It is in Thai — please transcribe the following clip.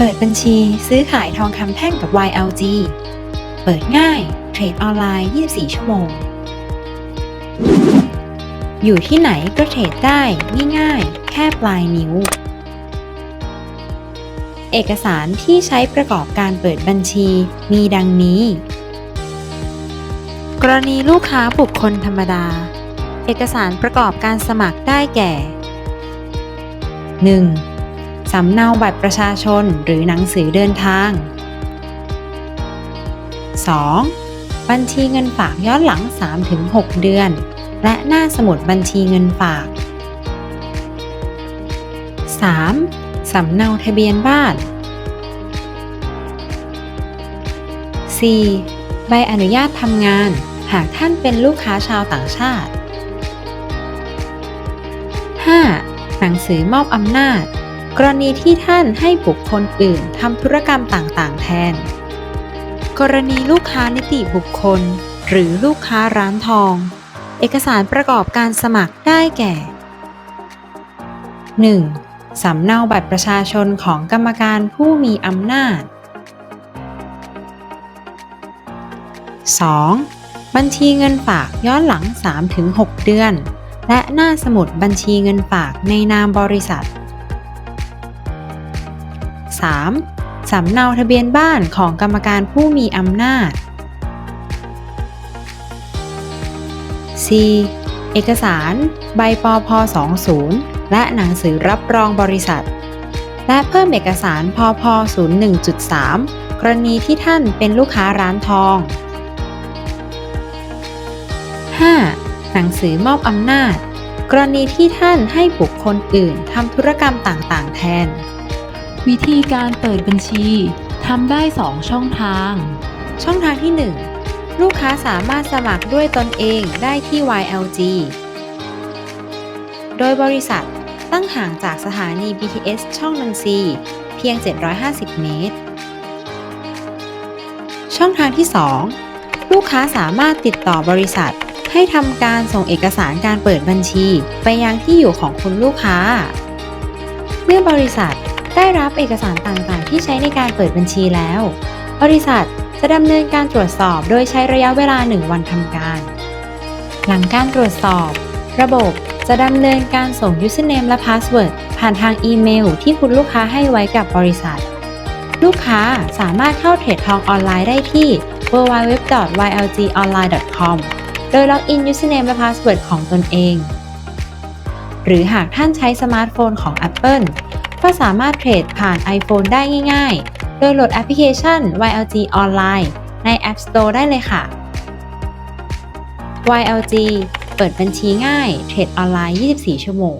เปิดบัญชีซื้อขายทองคำแท่งกับ YLG เปิดง่าย เทรดออนไลน์ 24 ชั่วโมง อยู่ที่ไหนก็เทรดได้ง่ายๆ แค่ปลายนิ้ว เอกสารที่ใช้ประกอบการเปิดบัญชีมีดังนี้ กรณีลูกค้าบุคคลธรรมดา เอกสารประกอบการสมัครได้แก่ 1. สำเนาบัตรประชาชนหรือหนังสือเดินทาง 2. บัญชีเงินฝากย้อนหลัง 3-6 เดือน และหน้าสมุดบัญชีเงินฝาก 3. สำเนาทะเบียนบ้าน 4. ใบอนุญาตทำงาน หากท่านเป็นลูกค้าชาวต่างชาติ 5. หนังสือมอบอำนาจ กรณีที่ท่านให้บุคคลอื่นทำธุรกรรมต่างๆ แทน กรณีลูกค้านิติบุคคล หรือลูกค้าร้านทอง เอกสารประกอบการสมัครได้แก่ 1. สำเนาบัตรประชาชนของกรรมการผู้มีอำนาจ 2. บัญชีเงินฝากย้อนหลัง 3-6 เดือน และหน้าสมุดบัญชีเงินฝากในนามบริษัท 3. สำเนาทะเบียนบ้านของกรรมการผู้มีอำนาจ 4. เอกสาร ใบปพ20 และหนังสือรับรองบริษัท และเพิ่มเอกสารพพ01.3 กรณีที่ท่านเป็นลูกค้าร้านทอง 5. หนังสือมอบอำนาจ กรณีที่ท่านให้บุคคลอื่นทำธุรกรรมต่างๆ แทน วิธีการเปิดบัญชีทำได้ 2 ช่องทาง ช่องทางที่ 1 ลูกค้าสามารถสมัครด้วยตนเองได้ที่ YLG โดยบริษัทตั้งห่างจากสถานี BTS ช่องนนทรีเพียง 750 เมตร ช่องทางที่ 2 ลูกค้าสามารถติดต่อบริษัท ให้ทำการส่งเอกสารการเปิดบัญชี ไปยังที่อยู่ของคุณลูกค้า เมื่อบริษัท ได้รับเอกสารต่างๆ ที่ใช้ในการเปิดบัญชีแล้ว บริษัทจะดำเนินการตรวจสอบโดยใช้ระยะเวลา 1 วันทำการ หลังการตรวจสอบ ระบบจะดำเนินการส่ง username และ password ผ่านทางอีเมลที่คุณลูกค้าให้ไว้กับบริษัท ลูกค้าสามารถเข้าเทรดทองออนไลน์ได้ที่ www.ylgonline.com โดยล็อกอิน username และ password ของตนเอง หรือหากท่านใช้สมาร์ทโฟนของ Apple ก็สามารถเทรดผ่าน iPhone ได้ง่าย ๆ โดยโหลดแอปพลิเคชัน YLG Online ใน App Store ได้เลยค่ะ YLG เปิดบัญชีง่าย เทรดออนไลน์ 24 ชั่วโมง